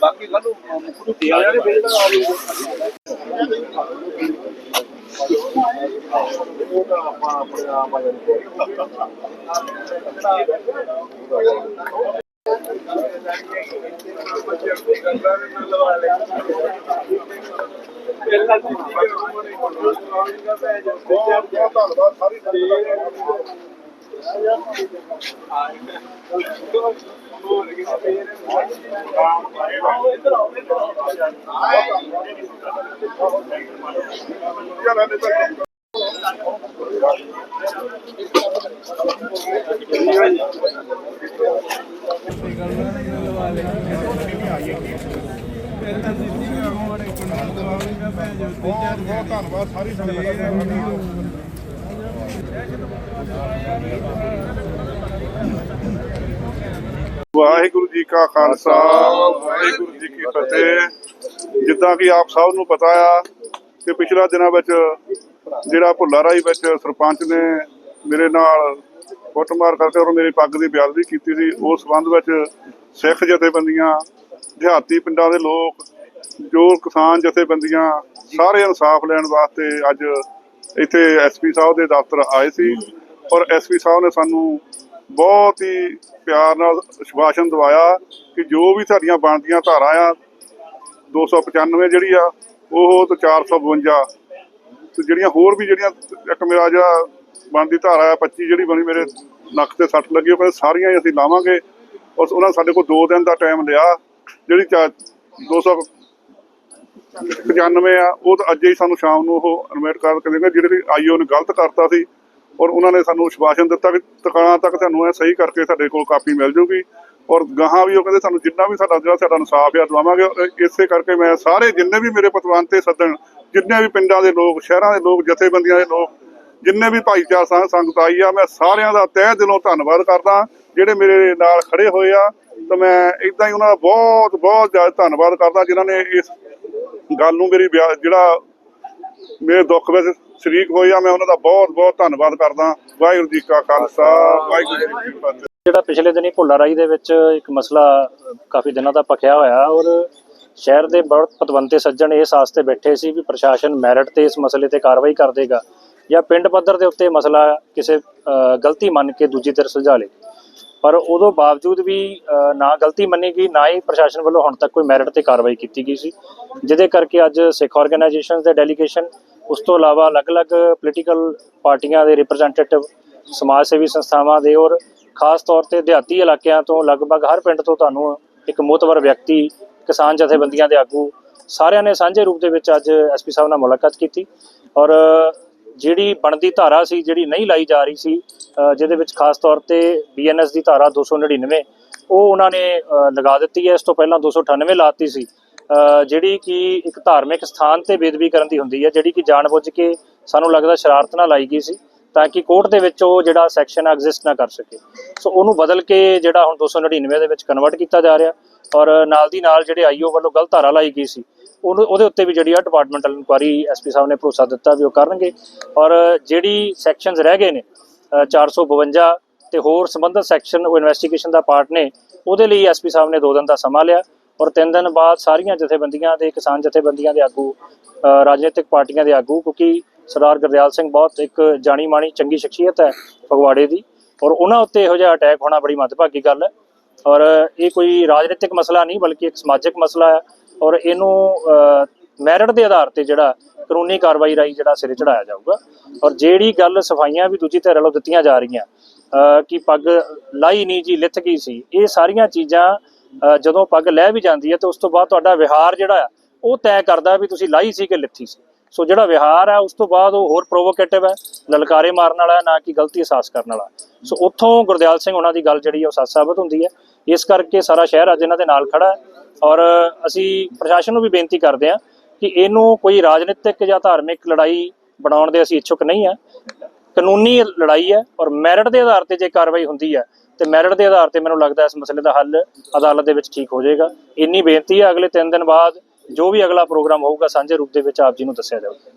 ਬਾਕੀ ਕੱਲ ਨੂੰ ਮੁੱਖ ਨੂੰ ਦੇ ਆਇਆ ਨੇ ਫਿਰ ਤਾਂ ਆ ਬਹੁਤ ਬਹੁਤ ਧੰਨਵਾਦ ਸਾਰੀ ਸਾਰੀ ਬਹੁਤ ਬਹੁਤ ਧੰਨਵਾਦ ਸਾਰੀ ਸੰਗਤ ਦਾ ਵਾਹਿਗੁਰੂ ਜੀ ਕਾ ਖਾਲਸਾ ਵਾਹਿਗੁਰੂ ਜੀ ਕੀ ਫਤਿਹ। ਜਿੱਦਾਂ ਕਿ ਆਪ ਸਭ ਨੂੰ ਪਤਾ ਆ ਕਿ ਪਿਛਲਾ ਦਿਨਾਂ ਵਿੱਚ ਜਿਹੜਾ ਭੁੱਲਾ ਰਾਈ ਵਿੱਚ ਸਰਪੰਚ ਨੇ ਮੇਰੇ ਨਾਲ ਕੁੱਟਮਾਰ ਕਰਕੇ ਔਰ ਮੇਰੀ ਪੱਗ ਦੀ ਬੇਅਦਬੀ ਕੀਤੀ ਸੀ ਉਸ ਸੰਬੰਧ ਵਿੱਚ ਸਿੱਖ ਜਥੇਬੰਦੀਆਂ ਦਿਹਾਤੀ ਪਿੰਡਾਂ ਦੇ ਲੋਕ ਜੋ ਕਿਸਾਨ ਜਥੇਬੰਦੀਆਂ ਸਾਰੇ ਇਨਸਾਫ ਲੈਣ ਵਾਸਤੇ ਅੱਜ ਇੱਥੇ ਐਸਪੀ ਸਾਹਿਬ ਦੇ ਦਫ਼ਤਰ ਆਏ ਸੀ ਔਰ ਐਸਪੀ ਸਾਹਿਬ ਨੇ ਸਾਨੂੰ ਬਹੁਤ ਹੀ ਪਿਆਰ ਨਾਲ ਸ਼ਵਾਸ਼ਨ ਦਵਾਇਆ ਕਿ ਜੋ ਵੀ ਸਾਡੀਆਂ ਬਣਦੀਆਂ ਧਾਰਾਂ ਆ 295 ਜਿਹੜੀ ਆ, ਉਹ ਤੋਂ 452 ਤੇ ਜਿਹੜੀਆਂ ਹੋਰ ਵੀ ਜਿਹੜੀਆਂ ਇੱਕ ਮੇਰਾ ਜਿਹੜਾ ਬਣਦੀ ਧਾਰਾ ਆ 25 ਜਿਹੜੀ ਬਣੀ ਮੇਰੇ ਨੱਕ ਤੇ ਸੱਟ ਲੱਗੀ, ਉਹ ਕਹਿੰਦੇ ਸਾਰੀਆਂ ਅਸੀਂ ਲਾਵਾਂਗੇ। ਔਰ ਉਹਨਾਂ ਸਾਡੇ ਕੋਲ 2 ਦਿਨ ਦਾ ਟਾਈਮ ਲਿਆ, ਜਿਹੜੀ 200 95 ਆ, ਉਹ ਤਾਂ ਅੱਜ ਹੀ ਸਾਨੂੰ ਸ਼ਾਮ ਨੂੰ ਉਹ ਅਨਮਿਟ ਕਰ ਕੇ ਦੇਣਗੇ, ਜਿਹੜੇ ਆਈਓ ਨੇ ਗਲਤ ਕਰਤਾ ਸੀ, ਔਰ ਉਹਨਾਂ ਨੇ ਸਾਨੂੰ ਸ਼ਵਾਸ਼ਨ ਦਿੱਤਾ ਕਿ ਟਿਕਾਣਾ ਤੱਕ ਤੁਹਾਨੂੰ ਇਹ ਸਹੀ ਕਰਕੇ ਸਾਡੇ ਕੋਲ ਕਾਪੀ ਮਿਲ ਜੂਗੀ, ਔਰ ਗਾਹਾਂ ਵੀ ਉਹ ਕਹਿੰਦੇ ਸਾਨੂੰ ਜਿੰਨਾ ਵੀ ਸਾਡਾ ਜਿਹੜਾ ਸਾਡਾ ਇਨਸਾਫ ਆ, ਦਵਾਵਾਂਗੇ ਇਸੇ ਕਰਕੇ ਮੈਂ ਸਾਰੇ ਜਿੰਨੇ ਵੀ ਮੇਰੇ ਪਤਵਾਨ ਤੇ ਸੱਦਣ, ਜਿੰਨੇ ਵੀ ਪਿੰਡਾਂ ਦੇ ਲੋਕ, ਸ਼ਹਿਰਾਂ ਦੇ ਲੋਕ, ਜਥੇਬੰਦੀਆਂ ਦੇ ਲੋਕ, ਜਿੰਨੇ ਵੀ ਭਾਈਚਾਰ ਸੰਗਤ ਆਈ ਆ, ਮੈਂ ਸਾਰਿਆਂ ਦਾ ਤਹਿ ਦਿਲੋਂ ਧੰਨਵਾਦ ਕਰਦਾ, ਜਿਹੜੇ ਮੇਰੇ ਨਾਲ ਖੜੇ ਹੋਏ ਆ, ਤਾਂ ਮੈਂ ਇਦਾਂ ਹੀ ਉਹਨਾਂ ਦਾ ਬਹੁਤ ਬਹੁਤ ਜ਼ਿਆਦਾ ਧੰਨਵਾਦ ਕਰਦਾ, ਜਿਨ੍ਹਾਂ ਨੇ ਇਸ ਗੱਲ ਨੂੰ ਮੇਰੀ ਜਿਹੜਾ ਮੇਰੇ ਦੁੱਖ ਵਿੱਚ ਸ਼ਰੀਕ ਹੋਏ ਆ ਮੈਂ ਉਹਨਾਂ ਦਾ ਬਹੁਤ ਬਹੁਤ ਧੰਨਵਾਦ ਕਰਦਾ। ਵਾਹਿਗੁਰੂ ਜੀ ਕਾ ਖਾਲਸਾ ਵਾਹਿਗੁਰੂ ਜੀ ਕੀ ਫਤਿਹ। ਜਿਹੜਾ ਪਿਛਲੇ ਦਿਨੀ ਭੁੱਲਾ ਰਾਈ ਦੇ ਵਿੱਚ ਇੱਕ ਮਸਲਾ ਕਾਫੀ ਦਿਨਾਂ ਦਾ ਪੱਕਿਆ ਹੋਇਆ ਔਰ ਸ਼ਹਿਰ ਦੇ ਬਹੁਤ ਪਤਵੰਤੇ ਸੱਜਣ ਇਸ ਆਸ ਤੇ ਬੈਠੇ ਸੀ ਵੀ ਪ੍ਰਸ਼ਾਸਨ ਮੈਰਿਟ ਤੇ ਇਸ ਮਸਲੇ ਤੇ ਕਾਰਵਾਈ ਕਰ ਦੇਗਾ ਜਾਂ ਪਿੰਡ ਪੱਧਰ ਦੇ ਉੱਤੇ ਮਸਲਾ ਕਿਸੇ ਅ, ਗਲਤੀ ਮੰਨ ਕੇ ਦੂਜੀ ਧਿਰ ਸੁਲਝਾ ਲੇ। ਪਰ ਉਦੋਂ ਬਾਵਜੂਦ ਵੀ ਨਾ ਗਲਤੀ ਮੰਨੀ ਗਈ, ਨਾ ਹੀ ਪ੍ਰਸ਼ਾਸਨ ਵੱਲੋਂ ਹੁਣ ਤੱਕ ਕੋਈ ਮੈਰਿਟ ਤੇ ਕਾਰਵਾਈ ਕੀਤੀ ਗਈ ਸੀ। ਜਿਹਦੇ ਕਰਕੇ ਅੱਜ ਸਿੱਖ ਆਰਗੇਨਾਈਜੇਸ਼ਨਸ ਦੇ ਡੈਲੀਗੇਸ਼ਨ ਉਸ ਤੋਂ ਇਲਾਵਾ ਅਲੱਗ-ਅਲੱਗ ਪੋਲੀਟੀਕਲ ਪਾਰਟੀਆਂ ਦੇ ਰਿਪਰੈਜ਼ੈਂਟੇਟਿਵ ਸਮਾਜ ਸੇਵੀ ਸੰਸਥਾਵਾਂ ਦੇ ਔਰ ਖਾਸ ਤੌਰ ਤੇ ਦਿਹਾਤੀ ਇਲਾਕਿਆਂ ਤੋਂ ਲਗਭਗ ਹਰ ਪਿੰਡ ਤੋਂ ਤੁਹਾਨੂੰ ਇੱਕ ਮੋਤਵਰ ਵਿਅਕਤੀ, ਕਿਸਾਨ ਜਥੇਬੰਦੀਆਂ ਦੇ ਆਗੂ ਸਾਰਿਆਂ ਨੇ ਸਾਂਝੇ ਰੂਪ ਦੇ ਵਿੱਚ ਅੱਜ ਐਸਪੀ ਸਾਹਿਬ ਨਾਲ ਮੁਲਾਕਾਤ ਕੀਤੀ। ਔਰ ਜਿਹੜੀ ਬਣਦੀ ਧਾਰਾ ਸੀ, ਜਿਹੜੀ ਨਹੀਂ ਲਾਈ ਜਾ ਰਹੀ ਸੀ ਜਿਹਦੇ ਵਿੱਚ ਖਾਸ ਤੌਰ ਤੇ ਬੀਐਨਐਸ ਦੀ ਧਾਰਾ 299 ਉਹ ਉਹਨਾਂ ਨੇ ਲਗਾ ਦਿੱਤੀ ਹੈ। ਇਸ ਤੋਂ ਪਹਿਲਾਂ 298 ਲਾਤੀ ਸੀ। ਜਿਹੜੀ ਕਿ ਇੱਕ ਧਾਰਮਿਕ ਸਥਾਨ ਤੇ ਬੇਦਬੀ ਕਰਨ ਦੀ ਹੁੰਦੀ ਹੈ, ਜਿਹੜੀ ਕਿ ਜਾਣਬੁੱਝ ਕੇ ਸਾਨੂੰ ਲੱਗਦਾ ਸ਼ਰਾਰਤ ਨਾਲ ਲਾਈ ਗਈ ਸੀ, ਤਾਂ ਕਿ ਕੋਰਟ ਦੇ ਵਿੱਚ ਉਹ ਜਿਹੜਾ ਸੈਕਸ਼ਨ ਐਗਜ਼ਿਸਟ ਨਾ ਕਰ ਸਕੇ। ਸੋ ਉਹਨੂੰ ਬਦਲ ਕੇ ਜਿਹੜਾ ਹੁਣ 299 ਦੇ ਵਿੱਚ ਕਨਵਰਟ ਕੀਤਾ ਜਾ ਰਿਹਾ, ਔਰ ਨਾਲ ਦੀ ਨਾਲ ਜਿਹੜੇ ਆਈਓ ਵੱਲੋਂ ਗਲਤ ਧਾਰਾ ਲਾਈ ਗਈ ਸੀ ਉਹਦੇ ਉੱਤੇ ਵੀ ਜਿਹੜੀ ਆ ਡਿਪਾਰਟਮੈਂਟਲ ਇਨਕੁਆਰੀ ਐਸਪੀ ਸਾਹਿਬ ਨੇ ਭਰੋਸਾ ਦਿੱਤਾ ਵੀ ਉਹ ਕਰਨਗੇ। ਔਰ ਜਿਹੜੀ ਸੈਕਸ਼ਨਸ ਰਹਿ ਗਏ ਨੇ ਅ, 452 ਤੇ ਹੋਰ ਸੰਬੰਧਿਤ ਸੈਕਸ਼ਨ ਉਹ ਇਨਵੈਸਟੀਗੇਸ਼ਨ ਦਾ ਪਾਰਟ ਨੇ ਉਹਦੇ ਲਈ ਐਸਪੀ ਸਾਹਿਬ ਨੇ 2 ਦਿਨ ਦਾ ਸਮਾਂ ਲਿਆ ਔਰ 3 ਦਿਨ ਬਾਅਦ ਸਾਰੀਆਂ ਜਥੇਬੰਦੀਆਂ ਦੇ ਕਿਸਾਨ ਜਥੇਬੰਦੀਆਂ ਦੇ ਆਗੂ ਰਾਜਨੀਤਿਕ ਪਾਰਟੀਆਂ ਦੇ ਆਗੂ ਕਿਉਂਕਿ ਸਰਦਾਰ ਗੁਰਦਿਆਲ ਸਿੰਘ ਬਹੁਤ ਇੱਕ ਜਾਣੀ ਮਾਣੀ ਚੰਗੀ ਸ਼ਖਸੀਅਤ ਹੈ ਫਗਵਾੜੇ ਦੀ ਔਰ ਉਹਨਾਂ ਉੱਤੇ ਇਹੋ ਜਿਹਾ ਅਟੈਕ ਹੋਣਾ ਬੜੀ ਮੱਦਭਾਗੀ ਗੱਲ ਹੈ। ਔਰ ਇਹ ਕੋਈ ਰਾਜਨੀਤਿਕ ਮਸਲਾ ਨਹੀਂ ਬਲਕਿ ਇੱਕ ਸਮਾਜਿਕ ਮਸਲਾ ਹੈ। ਔਰ ਇਹਨੂੰ ਮੈਰਿਟ ਦੇ ਆਧਾਰ ਤੇ ਜਿਹੜਾ ਕਾਨੂੰਨੀ ਕਾਰਵਾਈ ਰਾਈ ਜਿਹੜਾ ਸਿਰੇ ਚੜਾਇਆ ਜਾਊਗਾ। ਔਰ ਜਿਹੜੀ ਗੱਲ ਸਫਾਈਆਂ ਵੀ ਦੂਜੀ ਧਿਰ ਵੱਲੋਂ ਦਿੱਤੀਆਂ ਜਾ ਰਹੀਆਂ ਕਿ ਪੱਗ ਲਾਈ ਨਹੀਂ ਜੀ ਲਿਥ ਗਈ ਸੀ ਇਹ ਸਾਰੀਆਂ ਚੀਜ਼ਾਂ ਜਦੋਂ ਪੱਗ ਲੈ ਵੀ ਜਾਂਦੀ ਹੈ ਤੇ ਉਸ ਤੋਂ ਬਾਅਦ ਤੁਹਾਡਾ ਵਿਹਾਰ ਜਿਹੜਾ ਆ ਉਹ ਤੈਅ ਕਰਦਾ ਵੀ ਤੁਸੀਂ ਲਾਈ ਸੀ ਕਿ ਲਿੱਥੀ ਸੀ। ਸੋ ਜਿਹੜਾ ਵਿਹਾਰ ਹੈ ਉਸ ਤੋਂ ਬਾਅਦ ਉਹ ਹੋਰ ਪ੍ਰੋਵੋਕੇਟਿਵ ਹੈ ਲਲਕਾਰੇ ਮਾਰਨ ਵਾਲਾ ਹੈ, ਨਾ ਕਿ ਗਲਤੀ ਅਹਿਸਾਸ ਕਰਨ ਵਾਲਾ ਸੋ ਉੱਥੋਂ ਗੁਰਦਿਆਲ ਸਿੰਘ ਉਹਨਾਂ ਦੀ ਗੱਲ ਜਿਹੜੀ ਹੈ ਉਹ ਸੱਚ ਸਾਬਤ ਹੁੰਦੀ ਹੈ। ਇਸ ਕਰਕੇ ਸਾਰਾ ਸ਼ਹਿਰ ਅੱਜ ਇਹਨਾਂ ਦੇ ਨਾਲ ਖੜਾ ਹੈ। ਔਰ ਅਸੀਂ ਪ੍ਰਸ਼ਾਸਨ ਨੂੰ ਵੀ ਬੇਨਤੀ ਕਰਦੇ ਹਾਂ ਕਿ ਇਹਨੂੰ ਕੋਈ ਰਾਜਨੀਤਿਕ ਜਾਂ ਧਾਰਮਿਕ ਲੜਾਈ ਬਣਾਉਣ ਦੇ ਅਸੀਂ ਇੱਛੁਕ ਨਹੀਂ ਹਾਂ। ਕਾਨੂੰਨੀ ਲੜਾਈ ਹੈ ਔਰ ਮੈਰਿਟ ਦੇ ਆਧਾਰ ਤੇ ਜੇ ਕਾਰਵਾਈ ਹੁੰਦੀ ਹੈ, ਤੇ ਮੈਰਿਟ ਦੇ ਆਧਾਰ ਤੇ ਮੈਨੂੰ ਲੱਗਦਾ ਇਸ ਮਸਲੇ ਦਾ ਹੱਲ ਅਦਾਲਤ ਦੇ ਵਿੱਚ ਠੀਕ ਹੋ ਜਾਏਗਾ। ਇੰਨੀ ਬੇਨਤੀ ਹੈ ਅਗਲੇ 3 ਦਿਨ ਬਾਅਦ ਜੋ ਵੀ ਅਗਲਾ ਪ੍ਰੋਗਰਾਮ ਹੋਊਗਾ, ਸਾਂਝੇ ਰੂਪ ਦੇ ਵਿੱਚ ਆਪ ਜੀ ਨੂੰ ਦੱਸਿਆ ਜਾਊਗਾ।